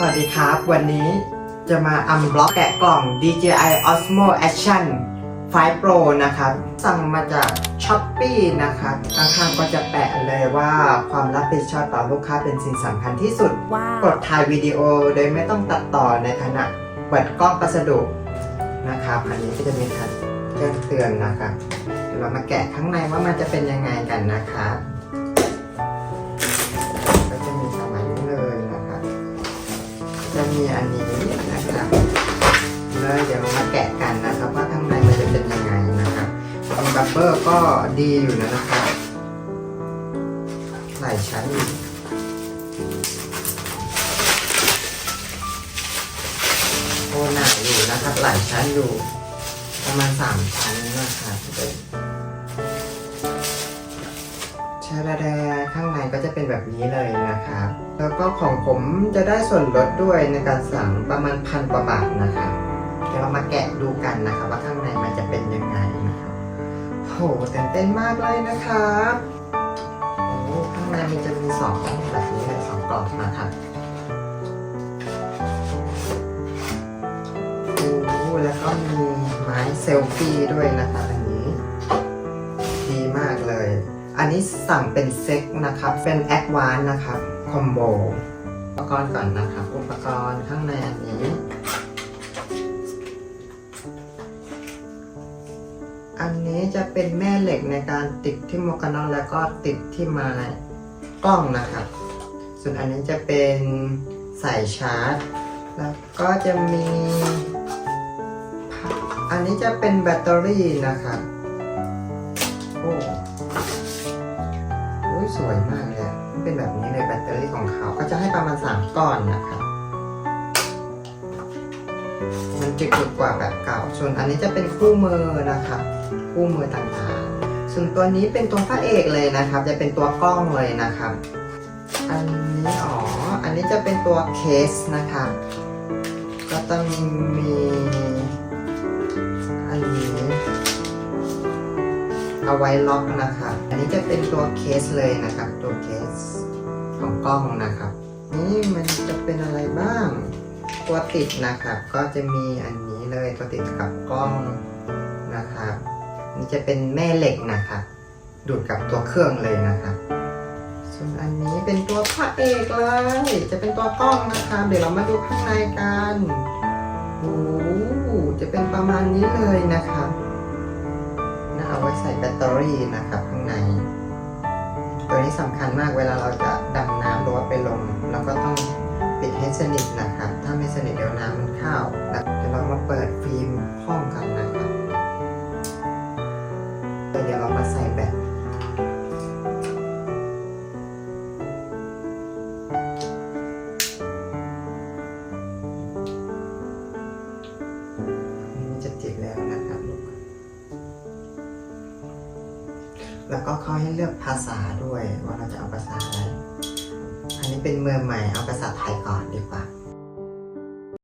สวัสดีครับ วันนี้จะมาอัมบล็อกแกะกล่อง DJI Osmo Action 5 Pro นะครับ สั่งมาจาก s h อ p e e นะครับข้างๆก็จะแปะเลยว่าความรับผิดชอบต่อลูกค้าเป็นสิ่งสำคัญที่สุดว้าวกดถ่ายวิดีโอโดยไม่ต้องตัดต่อในขณะเปิดกล้องพัสดุนะครับ อันนี้ก็จะมีทัดแจ้งเตือนนะครับ เดี๋ยวเรามาแกะข้างในว่ามันจะเป็นยังไงกันนะครับ มีอันนี้นะครับแล้วเดี๋ยวมาแกะกันนะครับว่าข้างในมันจะเป็นยังไงนะครับตรงบับเบอร์ก็ดีอยู่นะนะครับหลายชั้นอยู่โอ้หนาอยู่นะครับ หลายชั้นอยู่ ประมาณสามชั้นนะครับชาดาแดข้างในก็จะเป็นแบบนี้เลยนะครับ แล้วก็ของผมจะได้ส่วนลดด้วยในการสั่งประมาณพันกว่าบาทนะครับเดี๋ยวเรามาแกะดูกันนะครับว่าข้างในมันจะเป็นยังไงนะครับโหตื่นเต้นมากเลยนะครับโอ้ข้างในมันจะมีสองแบบนี้เลยสองกล่องนะครับโอ้แล้วก็มีไม้เซลฟี่ด้วยนะคะ อันนี้สั่งเป็นเซ็ตนะครับ เป็นแอดวานนะครับคอมโบอุปกรณ์ก่อนนะครับ อุปกรณ์ข้างในอันนี้ อันนี้จะเป็นแม่เหล็กในการติดที่หมวกกันน็อกแล้วก็ติดที่ไม้กล้องนะครับ ส่วนอันนี้จะเป็นสายชาร์จ แล้วก็จะมี อันนี้จะเป็นแบตเตอรี่นะครับ สวยมากเลยเป็นแบบนี้เลยแบตเตอรี่ของเขา ก็จะให้ประมาณ3ก้อนนะครับมันจะกดกว่าแบบเก่าส่วนอันนี้จะเป็นคู่มือนะครับคู่มือต่างๆ ส่วนตัวนี้เป็นตัวพระเอกเลยนะครับ จะเป็นตัวกล้องเลยนะครับ อันนี้อ๋อ อันนี้จะเป็นตัวเคสนะครับก็ต้องมี เอาไว้ล็อกนะครับ อันนี้จะเป็นตัวเคสเลยนะครับ ตัวเคสของกล้องนะครับ นี่มันจะเป็นอะไรบ้าง ตัวติดนะครับ ก็จะมีอันนี้เลยตัวติดกับกล้องนะครับนี่จะเป็นแม่เหล็กนะครับ ดูดกับตัวเครื่องเลยนะครับส่วนอันนี้เป็นตัวพระเอกเลย จะเป็นตัวกล้องนะคะเดี๋ยวเรามาดูข้างในกันโอ้จะเป็นประมาณนี้เลยนะครับนะ ว้ใส่แบตเตอรี่นะครับข้างใน ตัวนี้สำคัญมากเวลาเราจะดำน้ำหรือว่าไปลงเราก็ต้องปิดให้สนิทนะครับ ถ้าไม่สนิทเดี๋ยวน้ำมันเข้าเดี๋ยวเรามาเปิดฟิล์มห้องกันนะครับ แล้วก็เขาให้เลือกภาษาด้วยว่าเราจะเอาภาษาอะไร อันนี้เป็นเมืองใหม่เอาภาษาไทยก่อนดีกว่า